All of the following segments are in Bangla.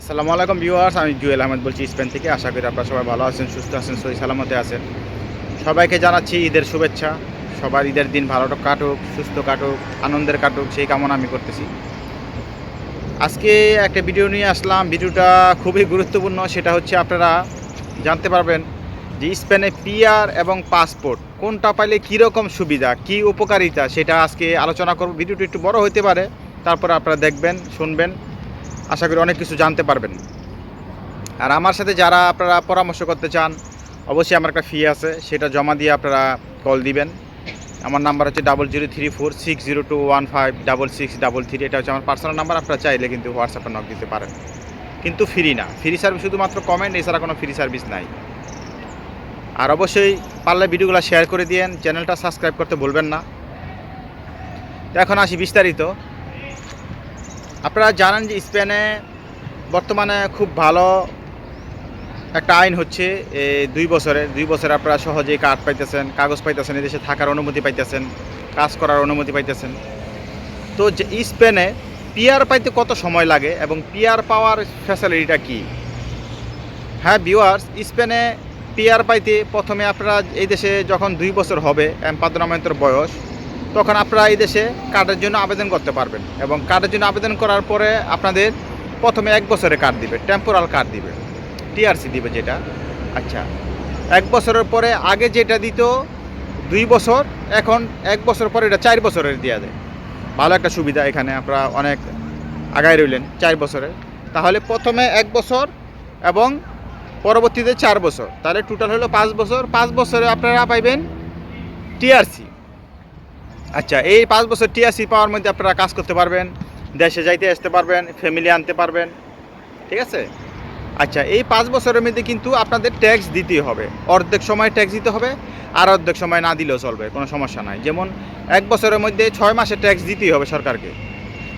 আসসালামু আলাইকুম ভিউয়ার্স, আমি জুয়েল আহমেদ বলছি স্পেন থেকে। আশা করি আপনারা সবাই ভালো আছেন, সুস্থ আছেন, সহি সালামতে আছেন। সবাইকে জানাচ্ছি ঈদের শুভেচ্ছা। সবার ঈদের দিন ভালো কাটুক, সুস্থ কাটুক, আনন্দের কাটুক, সেই কামনা আমি করতেছি। আজকে একটা ভিডিও নিয়ে আসলাম। ভিডিওটা খুবই গুরুত্বপূর্ণ, সেটা হচ্ছে আপনারা জানতে পারবেন যে স্পেনে পিআর এবং পাসপোর্ট কোনটা পাইলে কীরকম সুবিধা, কি উপকারিতা, সেটা আজকে আলোচনা করব। ভিডিওটা একটু বড় হতে পারে, তারপরে আপনারা দেখবেন, শুনবেন। আশা করি অনেক কিছু জানতে পারবেন। আর আমার সাথে যারা আপনারা পরামর্শ করতে চান, অবশ্যই আমার একটা ফি আছে, সেটা জমা দিয়ে আপনারা কল দিবেন। আমার নাম্বার হচ্ছে double zero three four six zero two one five double six double three এটা হচ্ছে আমার পার্সোনাল নাম্বার আপনারা চাইলে কিন্তু হোয়াটসঅ্যাপে নক দিতে পারেন। কিন্তু ফ্রি না ফ্রি সার্ভিস শুধুমাত্র কমেন্ট এছাড়া কোনো ফ্রি সার্ভিস নাই। আর অবশ্যই পারলে ভিডিওগুলো শেয়ার করে দিয়েন চ্যানেলটা সাবস্ক্রাইব করতে ভুলবেন না। এখন আসি বিস্তারিত। আপনারা জানেন যে স্পেনে বর্তমানে খুব ভালো একটা আইন হচ্ছে দুই বছরের। দুই বছরে আপনারা সহজেই কার্ড পাইতেছেন, কাগজ পাইতেছেন, এদেশে থাকার অনুমতি পাইতেছেন, কাজ করার অনুমতি পাইতেছেন। তো যে স্পেনে পিআর পাইতে কত সময় লাগে এবং পিআর পাওয়ার ফ্যাসিলিটিটা কি? হ্যাঁ ভিউয়ার্স, স্পেনে পিআর পাইতে প্রথমে আপনারা এই দেশে যখন দুই বছর হবে এম্পাদনামেন্টের বয়স তখন আপনারা এই দেশে কার্ডের জন্য আবেদন করতে পারবেন এবং কার্ডের জন্য আবেদন করার পরে আপনাদের প্রথমে এক বছরে কার্ড দিবে টেম্পোরাল কার্ড দিবে টিআরসি দিবে যেটা। আচ্ছা এক বছরের পরে আগে যেটা দিত, দুই বছর, এখন এক বছর পরে এটা চার বছরের দেওয়া যায়। ভালো একটা সুবিধা এখানে, আপনারা অনেক আগায় রইলেন চার বছরে। তাহলে প্রথমে এক বছর এবং পরবর্তীতে চার বছর। তাহলে টোটাল হলো পাঁচ বছর। পাঁচ বছরে আপনারা পাইবেন টিআরসি আচ্ছা এই পাঁচ বছর টিআরসি পাওয়ার মধ্যে আপনারা কাজ করতে পারবেন, দেশে যাইতে আসতে পারবেন ফ্যামিলি আনতে পারবেন, ঠিক আছে? আচ্ছা এই পাঁচ বছরের মধ্যে কিন্তু আপনাদের ট্যাক্স দিতেই হবে। অর্ধেক সময় ট্যাক্স দিতে হবে, আর অর্ধেক সময় না দিলেও চলবে, কোনো সমস্যা নাই। যেমন এক বছরের মধ্যে ছয় মাসে ট্যাক্স দিতেই হবে সরকারকে।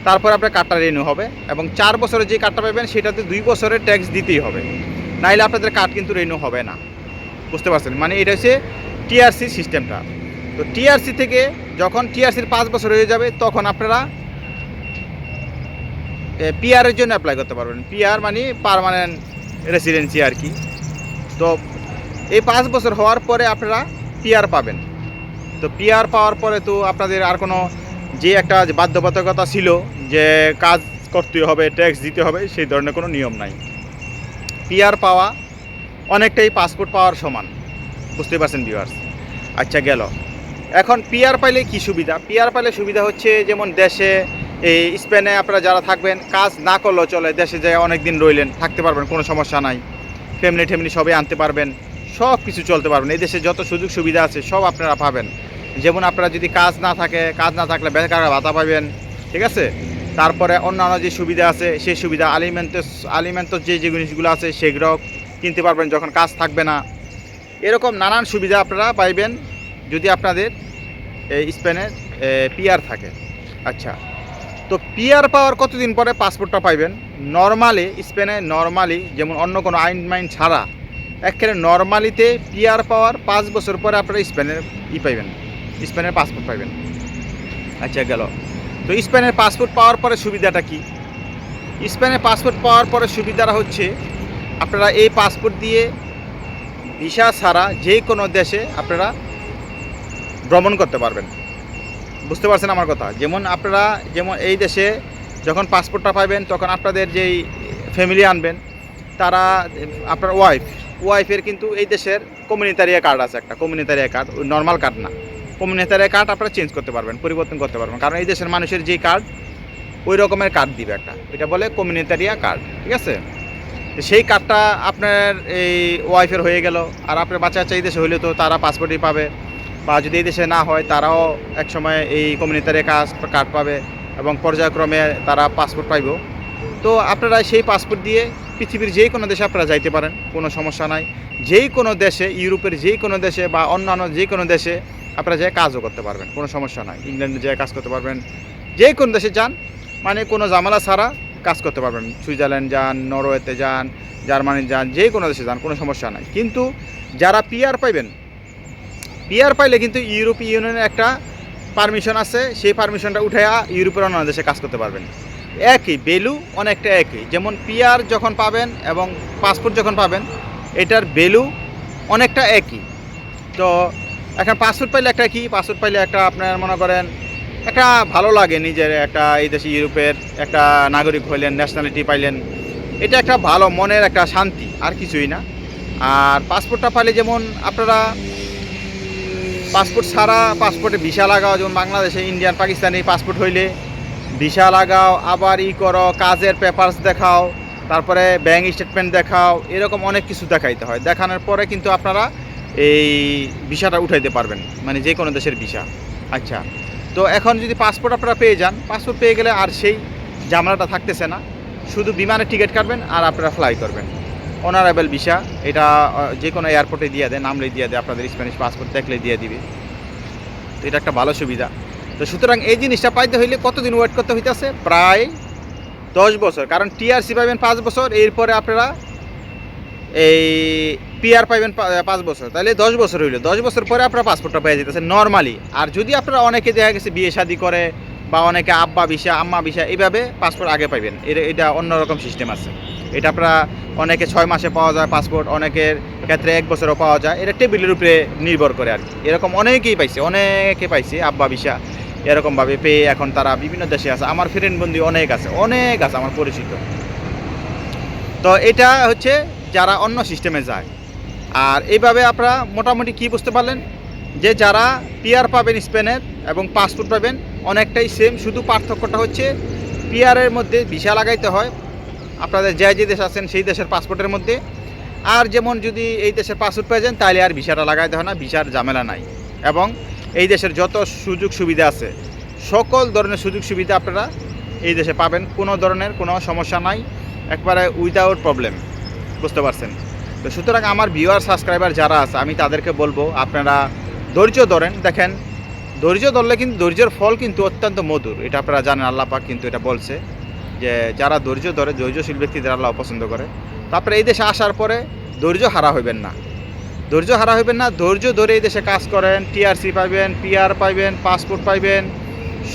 তারপর আপনার কার্ডটা রেনিউ হবে এবং চার বছরে যে কার্ডটা পাবেন, সেটাতে দুই বছরের ট্যাক্স দিতেই হবে। নাইলে আপনাদের কার্ড কিন্তু রেনিউ হবে না। বুঝতে পারছেন? মানে এটা হচ্ছে টিআরসি সিস্টেমটা তো টিআরসি থেকে যখন টিআরসির পাঁচ বছর হয়ে যাবে, তখন আপনারা পিআরের জন্য অ্যাপ্লাই করতে পারবেন। পিআর মানে পারমানেন্ট রেসিডেন্সি আর কি। তো এই পাঁচ বছর হওয়ার পরে আপনারা পিআর পাবেন। তো পিআর পাওয়ার পরে তো আপনাদের আর কোনো যে একটা বাধ্যবাধকতা ছিল যে কাজ করতে হবে ট্যাক্স দিতে হবে, সেই ধরনের কোনো নিয়ম নাই। পিআর পাওয়া অনেকটাই পাসপোর্ট পাওয়ার সমান। বুঝতে পারছেন ভিউয়ার্স আচ্ছা গেল। এখন পিআর পাইলে কি সুবিধা? পিআর পাইলে সুবিধা হচ্ছে যেমন দেশে, এই স্পেনে আপনারা যারা থাকবেন, কাজ না করলেও চলে, দেশে যায় অনেক দিন রইলেন, থাকতে পারবেন, কোনো সমস্যা নাই। ফ্যামিলি ট্যামিলি সবাই আনতে পারবেন, সব কিছু চলতে পারবেন। এই দেশে যত সুযোগ সুবিধা আছে, সব আপনারা পাবেন। যেমন আপনারা যদি কাজ না থাকে, কাজ না থাকলে বেকার ভাতা পাবেন ঠিক আছে? তারপরে অন্যান্য যে সুবিধা আছে, সেই সুবিধা আলিমেন্টের আলিমেন্টর যে যে জিনিসগুলো আছে, সেগুলো কিনতে পারবেন যখন কাজ থাকবে না। এরকম নানান সুবিধা আপনারা পাইবেন। যদি আপনাদের এই স্পেনে পিআর থাকে। আচ্ছা তো পিআর পাওয়ার কতদিন পরে পাসপোর্টটা পাইবেন? নর্মালি, স্পেনে নর্মালি, যেমন অন্য কোনো আইন মাইন ছাড়া, একেবারে নর্মালিতে পিআর পাওয়ার পাঁচ বছর পরে আপনারা স্পেনের ই পাইবেন স্পেনের পাসপোর্ট পাইবেন। আচ্ছা গেল। তো স্পেনের পাসপোর্ট পাওয়ার পরে সুবিধাটা কি? স্পেনের পাসপোর্ট পাওয়ার পরে সুবিধাটা হচ্ছে, আপনারা এই পাসপোর্ট দিয়ে ভিসা ছাড়া যে কোনো দেশে আপনারা ভ্রমণ করতে পারবেন। বুঝতে পারছেন আমার কথা? যেমন আপনারা, যেমন এই দেশে যখন পাসপোর্টটা পাবেন তখন আপনাদের যেই ফ্যামিলি আনবেন, তারা, আপনার ওয়াইফ ওয়াইফের কিন্তু এই দেশের কমিউনিটারিয়া কার্ড আছে একটা কমিউনিটারিয়া কার্ড ওই নর্মাল কার্ড না। কমিউনিটারিয়া কার্ড আপনারা চেঞ্জ করতে পারবেন, পরিবর্তন করতে পারবেন। কারণ এই দেশের মানুষের যে কার্ড ওই রকমের কার্ড দিবে একটা। এটা বলে কমিউনিটারিয়া কার্ড ঠিক আছে? সেই কার্ডটা আপনার এই ওয়াইফের হয়ে গেল, আর আপনার বাচ্চা বাচ্চা এই দেশে হইলে তো তারা পাসপোর্টই পাবে। বা যদি এই দেশে না হয়, তারাও একসময় এই কমিউনিটারি কাজ কার্ড পাবে এবং পর্যায়ক্রমে তারা পাসপোর্ট পাইব। তো আপনারা সেই পাসপোর্ট দিয়ে পৃথিবীর যে কোনো দেশে আপনারা যাইতে পারেন, কোনো সমস্যা নাই। যেই কোনো দেশে, ইউরোপের যেই কোনো দেশে বা অন্যান্য যে কোনো দেশে আপনারা যেয়ে কাজও করতে পারবেন, কোনো সমস্যা নাই। ইংল্যান্ডে যেয়ে কাজ করতে পারবেন। যে কোনো দেশে যান মানে কোনো জামালা ছাড়া কাজ করতে পারবেন। সুইজারল্যান্ড যান, নরওয়েতে যান জার্মানি যান, যে কোনো দেশে যান, কোনো সমস্যা নাই। কিন্তু যারা পিআর পাইবেন পিআর পাইলে কিন্তু ইউরোপীয় ইউনিয়নের একটা পারমিশন আছে, সেই পারমিশনটা উঠে ইউরোপের অন্য দেশে কাজ করতে পারবেন। একই ভ্যালু অনেকটা একই। যেমন পিআর যখন পাবেন এবং পাসপোর্ট যখন পাবেন, এটার ভ্যালু অনেকটা একই। তো এখন পাসপোর্ট পাইলে একটা কি? পাসপোর্ট পাইলে একটা আপনার মনে করেন, একটা ভালো লাগে নিজের একটা এই দেশে ইউরোপের একটা নাগরিক হইলেন ন্যাশনালিটি পাইলেন। এটা একটা ভালো মনের একটা শান্তি, আর কিছুই না। আর পাসপোর্টটা পাইলে যেমন আপনারা পাসপোর্ট ছাড়া পাসপোর্টে ভিসা লাগাও, যেমন বাংলাদেশে, ইন্ডিয়ান, পাকিস্তানি পাসপোর্ট হইলে ভিসা লাগাও, আবার ই করো, কাজের পেপারস দেখাও, তারপরে ব্যাঙ্ক স্টেটমেন্ট দেখাও, এরকম অনেক কিছু দেখাইতে হয়। দেখানোর পরে কিন্তু আপনারা এই ভিসাটা উঠাইতে পারবেন মানে যে কোনো দেশের ভিসা। আচ্ছা তো এখন যদি পাসপোর্ট আপনারা পেয়ে যান, পাসপোর্ট পেয়ে গেলে আর সেই ঝামেলাটা থাকতেছে না। শুধু বিমানের টিকিট কাটবেন আর আপনারা ফ্লাই করবেন। অনারেবল ভিসা এটা যে কোনো এয়ারপোর্টে দিয়ে দেয় নামলে দিয়ে দেয়, আপনাদের স্প্যানিশ পাসপোর্ট দেখলে দিয়ে দিবে। তো এটা একটা ভালো সুবিধা। তো সুতরাং এই জিনিসটা পাইতে হইলে কতদিন ওয়েট করতে হইতেছে? প্রায় দশ বছর। কারণ টিআরসি পাইবেন পাঁচ বছর, এরপরে আপনারা এই পিআর পাইবেন পাঁচ বছর। তাহলে দশ বছর হইল। দশ বছর পরে আপনারা পাসপোর্টটা পেয়ে যেতেছে নর্মালি আর যদি আপনারা অনেকে দেখা গেছে বিয়ে শাদি করে, বা অনেকে আব্বা বিষা আম্মা বিষা এইভাবে পাসপোর্ট আগে পাইবেন। এটা এটা অন্যরকম সিস্টেম আছে। এটা আপনারা অনেকে ছয় মাসে পাওয়া যায় পাসপোর্ট অনেকের ক্ষেত্রে এক বছরও পাওয়া যায়। এটা টেবিলের উপরে নির্ভর করে আর কি। এরকম অনেকেই পাইছে, অনেকে পাইছে, আব্বা বিষা এরকমভাবে পেয়ে এখন তারা বিভিন্ন দেশে আছে। আমার ফ্রেন্ড বন্ধু অনেক আছে অনেক আছে আমার পরিচিত। তো এটা হচ্ছে যারা অন্য সিস্টেমে যায়। আর এইভাবে আপনারা মোটামুটি কি বুঝতে পারলেন? যে যারা পিয়ার পাবেন স্পেনের এবং পাসপোর্ট পাবেন, অনেকটাই সেম শুধু পার্থক্যটা হচ্ছে পিয়ারের মধ্যে ভিসা লাগাইতে হয় আপনাদের যে যে দেশ আছেন সেই দেশের পাসপোর্টের মধ্যে। আর যেমন যদি এই দেশের পাসপোর্ট পেয়ে যান, তাহলে আর ভিসাটা লাগাইতে হয় না, ভিসার ঝামেলা নাই। এবং এই দেশের যত সুযোগ সুবিধা আছে, সকল ধরনের সুযোগ সুবিধা আপনারা এই দেশে পাবেন। কোনো ধরনের কোনো সমস্যা নাই, একবারে উইদাউট প্রবলেম বুঝতে পারছেন? তো সুতরাং আমার ভিউয়ার সাবস্ক্রাইবার যারা আছে, আমি তাদেরকে বলব, আপনারা ধৈর্য ধরেন। দেখেন, ধৈর্য ধরলে কিন্তু, ধৈর্যের ফল কিন্তু অত্যন্ত মধুর। এটা আপনারা জানেন, আল্লাহ পাক কিন্তু এটা বলছে। যে যারা ধৈর্য ধরে, ধৈর্যশীল ব্যক্তিদের আল্লাহ পছন্দ করে, তারপরে এই দেশে আসার পরে ধৈর্য হারা হইবেন না। ধৈর্য হারা হইবেন না, ধৈর্য ধরে এই দেশে কাজ করেন টিআরসি পাইবেন পিআর পাইবেন পাসপোর্ট পাইবেন,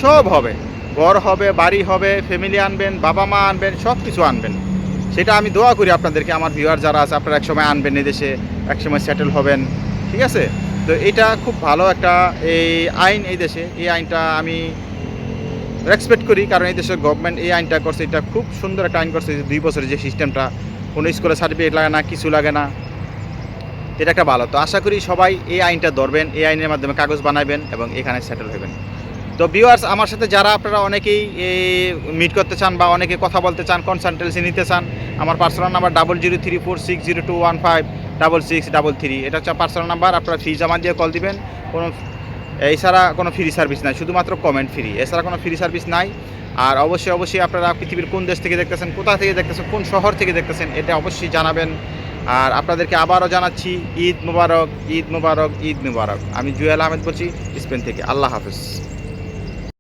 সব হবে। ঘর হবে, বাড়ি হবে ফ্যামিলি আনবেন, বাবা মা আনবেন সব কিছু আনবেন। সেটা আমি দোয়া করি আপনাদেরকে, আমার ভিউয়ার যারা আছে, আপনারা একসময় আনবেন এই দেশে, একসময় সেটেল হবেন, ঠিক আছে? তো এটা খুব ভালো একটা এই আইন এই দেশে। এই আইনটা আমি রেসপেক্ট করি, কারণ এই দেশের গভর্নমেন্ট এই আইনটা করছে, এটা খুব সুন্দর একটা আইন করছে দুই বছরের যে সিস্টেমটা কোনো স্কুলে সার্টিফিকেট লাগে না, কিছু লাগে না। এটা একটা ভালো। তো আশা করি সবাই এই আইনটা ধরবেন, এই আইনের মাধ্যমে কাগজ বানাবেন এবং এখানে সেটেল হবেন তো ভিউয়ার্স আমার সাথে যারা আপনারা অনেকেই মিট করতে চান বা অনেকে কথা বলতে চান কনসালটেন্সি নিতে চান, আমার personal number double zero three four six zero two one five double six double three এটা হচ্ছে পার্সোনাল নাম্বার আপনারা ফি জমা দিয়ে কল দিবেন, কোনো এছাড়া কোনো ফ্রি সার্ভিস নাই, শুধুমাত্র কমেন্ট ফ্রি এছাড়া কোনো ফ্রি সার্ভিস নাই। আর অবশ্যই অবশ্যই আপনারা পৃথিবীর কোন দেশ থেকে দেখতেছেন, কোথা থেকে দেখতেছেন, কোন শহর থেকে দেখতেছেন, এটা অবশ্যই জানাবেন। আর আপনাদেরকে আবারও জানাচ্ছি, ঈদ মুবারক ঈদ মুবারক ঈদ মুবারক। আমি জুয়েল আহমেদ বলছি, স্পেন থেকে। আল্লাহ হাফেজ।